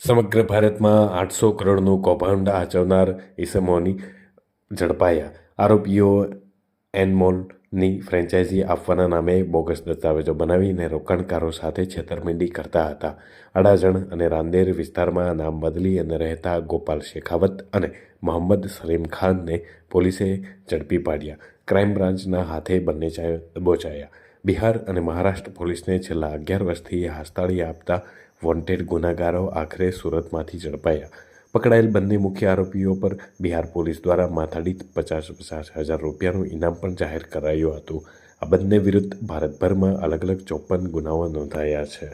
સમગ્ર ભારતમાં આઠસો કરોડનું કૌભાંડ આચવનાર ઇસમોની ઝડપાયા. આરોપીઓ એનમોલની ફ્રેન્ચાઇઝી આપવાના નામે બોગસ દસ્તાવેજો બનાવીને રોકાણકારો સાથે છેતરપિંડી કરતા હતા. અડાજણ અને રાંદેર વિસ્તારમાં નામ બદલી અને રહેતા ગોપાલ શેખાવત અને મોહમ્મદ સલીમ ખાનને પોલીસે ઝડપી પાડ્યા. ક્રાઇમ બ્રાન્ચના હાથે બંને બોચાયા. બિહાર અને મહારાષ્ટ્ર પોલીસને છેલ્લા અગિયાર વર્ષથી હાસ્તાળી આપતા વોન્ટેડ ગુનાગારો આખરે સુરતમાંથી ઝડપાયા. પકડાયેલ બંને મુખ્ય આરોપીઓ પર બિહાર પોલીસ દ્વારા માથાડીત પચાસ પચાસ હજાર રૂપિયાનું ઇનામ પણ જાહેર કરાયું હતું. આ બંને વિરુદ્ધ ભારતભરમાં અલગ અલગ ચોપન ગુનાઓ નોંધાયા છે.